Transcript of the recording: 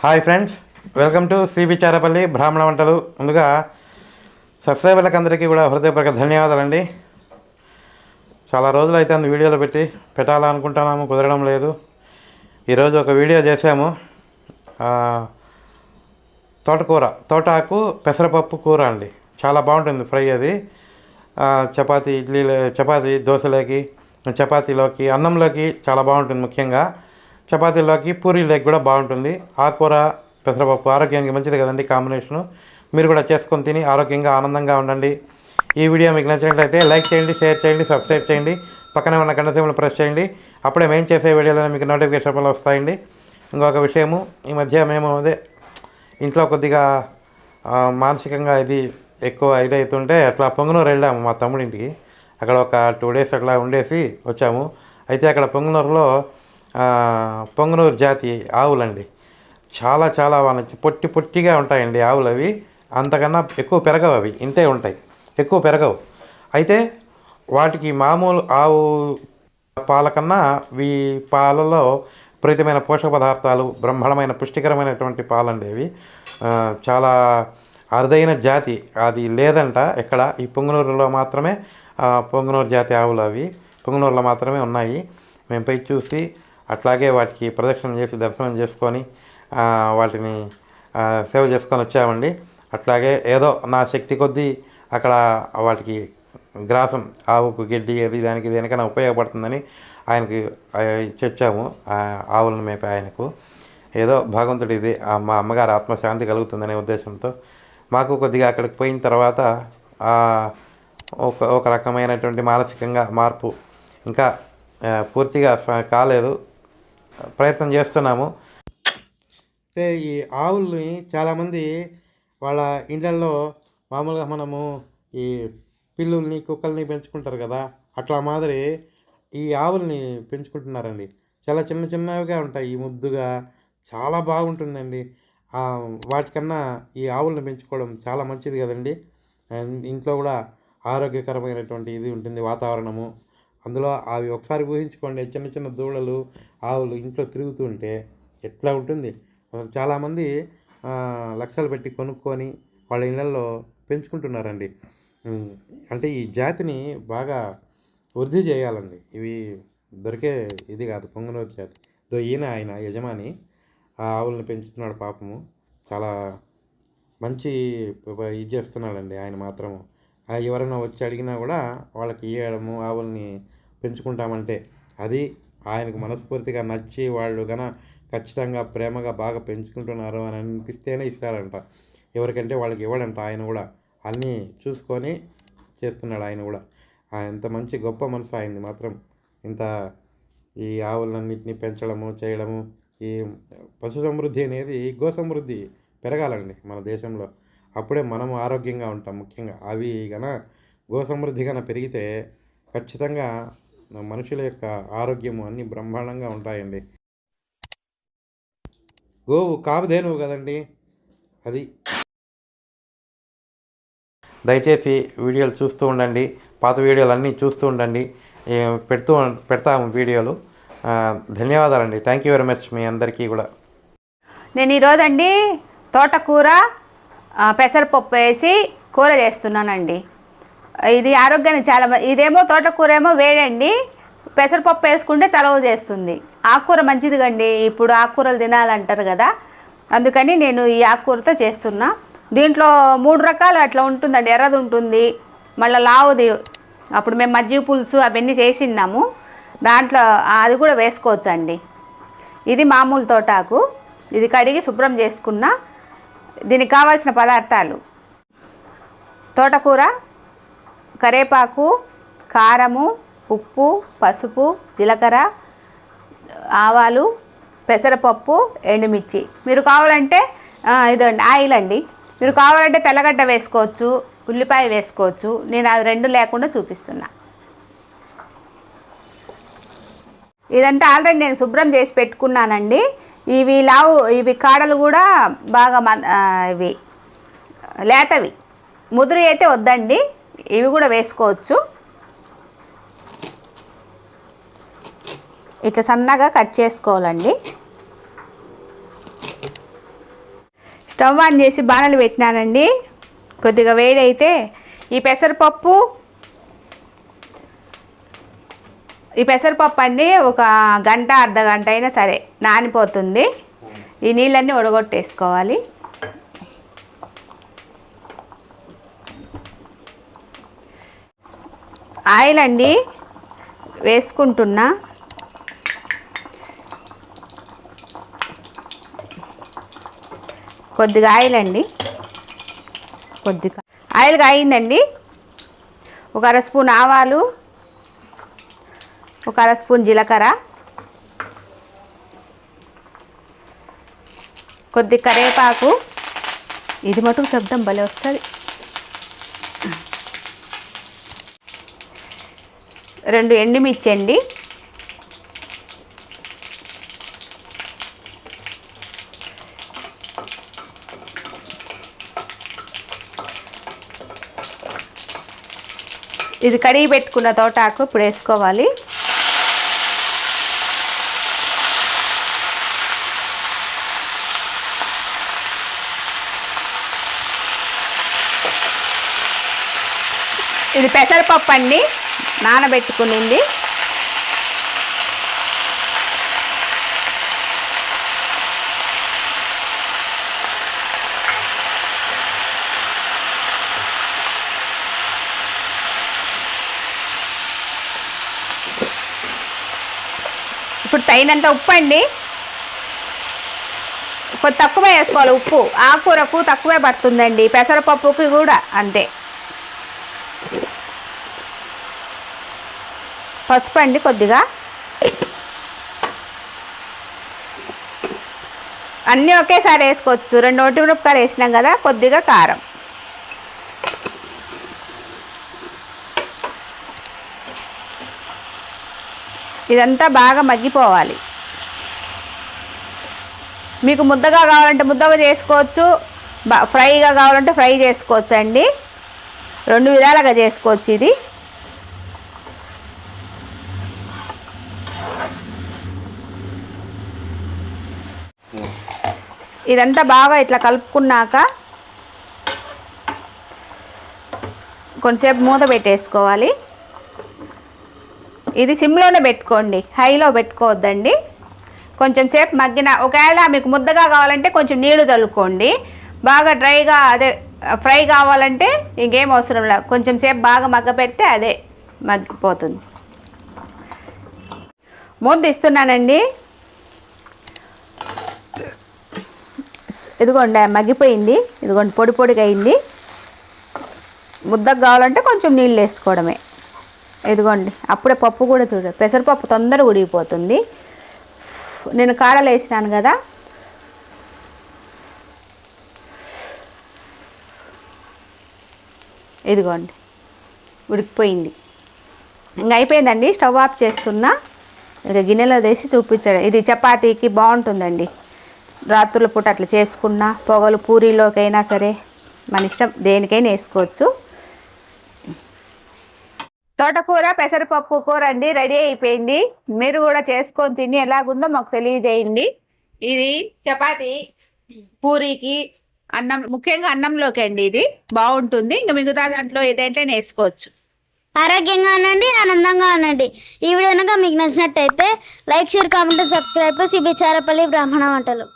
Hi friends welcome to CB Charapalli బ్రాహ్మణ వంటలు ముందుగా సబ్స్క్రైబర్లకు అందరికీ కూడా హృదయపూర్వక ధన్యవాదాలండి. చాలా రోజులు అయితే అందు వీడియోలు పెట్టి పెట్టాలనుకుంటున్నాము కుదరడం లేదు. ఈరోజు ఒక వీడియో చేసాము తోటకూర తోటాకు పెసరపప్పు కూర అండి. చాలా బాగుంటుంది ఫ్రై అది. చపాతీ ఇడ్లీ చపాతీ దోశలోకి చపాతీలోకి అన్నంలోకి చాలా బాగుంటుంది ముఖ్యంగా. చపాతీలోకి పూరీలోకి కూడా బాగుంటుంది. ఆకుకూర పెసరపప్పు ఆరోగ్యానికి మంచిది కదండి కాంబినేషను. మీరు కూడా చేసుకొని తిని ఆరోగ్యంగా ఆనందంగా ఉండండి. ఈ వీడియో మీకు నచ్చినట్లయితే లైక్ చేయండి షేర్ చేయండి సబ్స్క్రైబ్ చేయండి. పక్కనే ఉన్న గంట ప్రెస్ చేయండి. అప్పుడే మేము చేసే వీడియోలో మీకు నోటిఫికేషన్లు వస్తాయండి. ఇంకొక విషయము ఈ మధ్య మేము అదే ఇంట్లో కొద్దిగా మానసికంగా ఇది ఎక్కువ ఇదవుతుంటే అట్లా పొంగనూరు వెళ్ళాము మా తమ్ముడింటికి. అక్కడ ఒక టూ డేస్ అట్లా ఉండేసి వచ్చాము. అయితే అక్కడ పొంగనూరులో పొంగనూరు జాతి ఆవులండి. చాలా చాలా వాళ్ళ పొట్టి పొట్టిగా ఉంటాయండి ఆవులు అవి. అంతకన్నా ఎక్కువ పెరగవు అవి. ఇంతే ఉంటాయి. ఎక్కువ పెరగవు. అయితే వాటికి మామూలు ఆవు పాల కన్నా ఈ పాలలో విపరీతమైన పోషక పదార్థాలు బ్రహ్మాండమైన పుష్టికరమైనటువంటి పాలండి అవి. చాలా అరుదైన జాతి. అది లేదంట ఎక్కడ. ఈ పొంగనూరులో మాత్రమే పొంగనూరు జాతి ఆవులు అవి. పొంగనూరులో మాత్రమే ఉన్నాయి. మేము పై చూసి అట్లాగే వాటికి ప్రదక్షిణ చేసి దర్శనం చేసుకొని వాటిని సేవ చేసుకొని వచ్చామండి. అట్లాగే ఏదో నా శక్తి కొద్దీ అక్కడ వాటికి గ్రాసం ఆవుకు గడ్డి అది దానికి దేనికైనా ఉపయోగపడుతుందని ఆయనకి ఇచ్చొచ్చాము. ఆ ఆవులను మేపే ఆయనకు. ఏదో భగవంతుడి ఇది ఆ మా అమ్మగారు ఆత్మశాంతి కలుగుతుందనే ఉద్దేశంతో మాకు కొద్దిగా అక్కడికి పోయిన తర్వాత ఒక ఒక రకమైనటువంటి మానసికంగా మార్పు ఇంకా పూర్తిగా కాలేదు. ప్రయత్నం చేస్తున్నాము. అయితే ఈ ఆవుల్ని చాలామంది వాళ్ళ ఇండ్లల్లో మామూలుగా మనము ఈ పిల్లుల్ని కుక్కల్ని పెంచుకుంటారు కదా అట్లా మాదిరి ఈ ఆవుల్ని పెంచుకుంటున్నారండి. చాలా చిన్న చిన్నవిగా ఉంటాయి ఈ ముద్దుగా చాలా బాగుంటుందండి. వాటికన్నా ఈ ఆవులను పెంచుకోవడం చాలా మంచిది కదండి. ఇంట్లో కూడా ఆరోగ్యకరమైనటువంటి ఇది ఉంటుంది వాతావరణము. అందులో అవి ఒకసారి ఊహించుకోండి చిన్న చిన్న దూడలు ఆవులు ఇంట్లో తిరుగుతుంటే ఎట్లా ఉంటుంది? చాలామంది లక్షలు పెట్టి కొనుక్కొని వాళ్ళ ఇళ్ళల్లో పెంచుకుంటున్నారండి. అంటే ఈ జాతిని బాగా వృద్ధి చేయాలండి. ఇవి దొరికే ఇది కాదు పొంగనూరు జాతి. దో ఈయన ఆయన యజమాని ఆ ఆవులను పెంచుతున్నాడు పాపము. చాలా మంచి ఇది చేస్తున్నాడండి ఆయన మాత్రము. ఆ ఎవరైనా వచ్చి అడిగినా కూడా వాళ్ళకి ఇవ్వడము ఆవుల్ని పెంచుకుంటామంటే అది ఆయనకు మనస్ఫూర్తిగా నచ్చి వాళ్ళు గన ఖచ్చితంగా ప్రేమగా బాగా పెంచుకుంటున్నారు అని అనిపిస్తేనే ఇస్తారంట. ఎవరికంటే వాళ్ళకి ఇవ్వడంట ఆయన కూడా. అన్నీ చూసుకొని చేస్తున్నాడు ఆయన కూడా. ఎంత మంచి గొప్ప మనసు ఆయనది మాత్రం. ఇంత ఈ ఆవులన్నింటినీ పెంచడము చేయడము ఈ పశు సమృద్ధి అనేది గో సమృద్ధి పెరగాలండి మన దేశంలో. అప్పుడే మనం ఆరోగ్యంగా ఉంటాం ముఖ్యంగా. అవి గన గో సమృద్ధి గన పెరిగితే ఖచ్చితంగా మనుషుల యొక్క ఆరోగ్యము అన్నీ బ్రహ్మాండంగా ఉంటాయండి. గోవు కామధేనువు కదండి. అది దయచేసి వీడియోలు చూస్తూ ఉండండి. పాత వీడియోలు అన్నీ చూస్తూ ఉండండి. పెడుతూ పెడతాము వీడియోలు. ధన్యవాదాలండి. థ్యాంక్ యూ వెరీ మచ్ మీ అందరికీ కూడా. నేను ఈరోజండి తోటకూర పెసరపప్పు వేసి కూర చేస్తున్నానండి. ఇది ఆరోగ్యానికి చాలా ఇదేమో తోటకూర ఏమో వేడండి. పెసరపప్పు వేసుకుంటే చలవ చేస్తుంది. ఆకుకూర మంచిది కండి ఇప్పుడు ఆకుకూరలు తినాలంటారు కదా. అందుకని నేను ఈ ఆకుకూరతో చేస్తున్నా. దీంట్లో మూడు రకాలు అట్లా ఉంటుందండి. ఎర్రది ఉంటుంది మళ్ళీ లావుది అప్పుడు మేము మజ్జిగ పులుసు అవన్నీ చేసిన్నాము. దాంట్లో అది కూడా వేసుకోవచ్చు అండి ఇది మామూలు తోటాకు. ఇది కడిగి శుభ్రం చేసుకున్న. దీనికి కావాల్సిన పదార్థాలు. తోటకూర కరేపాకు కారము ఉప్పు పసుపు జీలకర్ర ఆవాలు పెసరపప్పు ఎండుమిర్చి. మీరు కావాలంటే ఇదండి ఆయిల్ అండి. మీరు కావాలంటే తెల్లగడ్డ వేసుకోవచ్చు ఉల్లిపాయ వేసుకోవచ్చు. నేను అవి రెండు లేకుండా చూపిస్తున్నా. ఇదంతా ఆల్రెడీ నేను శుభ్రం చేసి పెట్టుకున్నానండి. ఇవి లావు ఇవి కాడలు కూడా బాగా ఇవి లేతవి. ముదురు అయితే వద్దండి. ఇవి కూడా వేసుకోవచ్చు. ఇట్లా సన్నగా కట్ చేసుకోవాలండి. స్టవ్ ఆన్ చేసి బాణలు పెట్టినానండి. కొద్దిగా వేడైతే ఈ పెసరపప్పు ఈ పెసరపప్పు అండి ఒక గంట అర్ధ గంట అయినా సరే నానిపోతుంది. ఈ నీళ్ళన్నీ ఉడగొట్టేసుకోవాలి. ఆయిల్ అండి వేసుకుంటున్నా. కొద్దిగా ఆయిల్ అండి కొద్దిగా ఆయిల్ కాయిందండి ఒక అర స్పూన్ ఆవాలు ఒక అర స్పూన్ జీలకర్ర కొద్ది కరివేపాకు. ఇది మటుకు శబ్దం భలే వస్తుంది. రెండు ఎండుమిర్చి అండి ఇది కడిగి పెట్టుకున్న తోటాకు ఇప్పుడు వేసుకోవాలి. ఇది పెసరపప్పు అండి నానబెట్టుకునింది. ఇప్పుడు తగినంత ఉప్పు అండి. కొంచెం తక్కువ వేసుకోవాలి ఉప్పు. ఆకుకూరకు తక్కువే పడుతుందండి. పెసరపప్పుకి కూడా అంతే. పసుపు అండి కొద్దిగా. అన్నీ ఒకేసారి వేసుకోవచ్చు. రెండు ఒంటి మిరపకాయలు వేసినాం కదా కొద్దిగా కారం. ఇదంతా బాగా మగ్గిపోవాలి. మీకు ముద్దగా కావాలంటే ముద్దగా చేసుకోవచ్చు. ఫ్రైగా కావాలంటే ఫ్రై చేసుకోవచ్చు అండి రెండు విధాలుగా చేసుకోవచ్చు ఇది. ఇదంతా బాగా ఇట్లా కలుపుకున్నాక కొంచెంసేపు మూత పెట్టేసుకోవాలి. ఇది సిమ్లోనే పెట్టుకోండి హైలో పెట్టుకోవద్దండి. కొంచెం సేపు మగ్గిన ఒకవేళ మీకు ముద్దగా కావాలంటే కొంచెం నీళ్ళు చల్లుకోండి. బాగా డ్రైగా అదే ఫ్రై కావాలంటే ఇంకేం అవసరం లేదు. కొంచెం సేపు బాగా మగ్గ పెడితే అదే మగ్గిపోతుంది. మూత ఇస్తున్నానండి. ఇదిగోండి మగ్గిపోయింది. ఇదిగోండి పొడి పొడిగా అయింది. ముద్దకు కావాలంటే కొంచెం నీళ్ళు వేసుకోవడమే. ఇదిగోండి అప్పుడే పప్పు కూడా చూడ పెసరపప్పు తొందరగా ఉడిగిపోతుంది నేను కాడలు వేసినాను కదా. ఇదిగోండి ఉడికిపోయింది. ఇంకా అయిపోయిందండి స్టవ్ ఆఫ్ చేస్తున్నా. ఇక గిన్నెలో వేసి చూపించాడు ఇది చపాతీకి బాగుంటుందండి. రాత్రుల పూట అట్లా చేసుకున్నా పొగలు పూరీలోకైనా సరే మన ఇష్టం దేనికైనా వేసుకోవచ్చు. తోటకూర పెసరపప్పు కూర అండి రెడీ అయిపోయింది. మీరు కూడా చేసుకొని తిని ఎలాగుందో మాకు తెలియజేయండి. ఇది చపాతి పూరికి అన్నం ముఖ్యంగా అన్నంలోకి అండి ఇది. బాగుంటుంది. ఇంకా మిగతా దాంట్లో ఏదైతే వేసుకోవచ్చు. ఆరోగ్యంగా ఉండండి ఆనందంగా ఉండండి. ఈ వీడియో కనుక మీకు నచ్చినట్టయితే like share comment subscribe. CB Charapalli బ్రాహ్మణ వంటలు.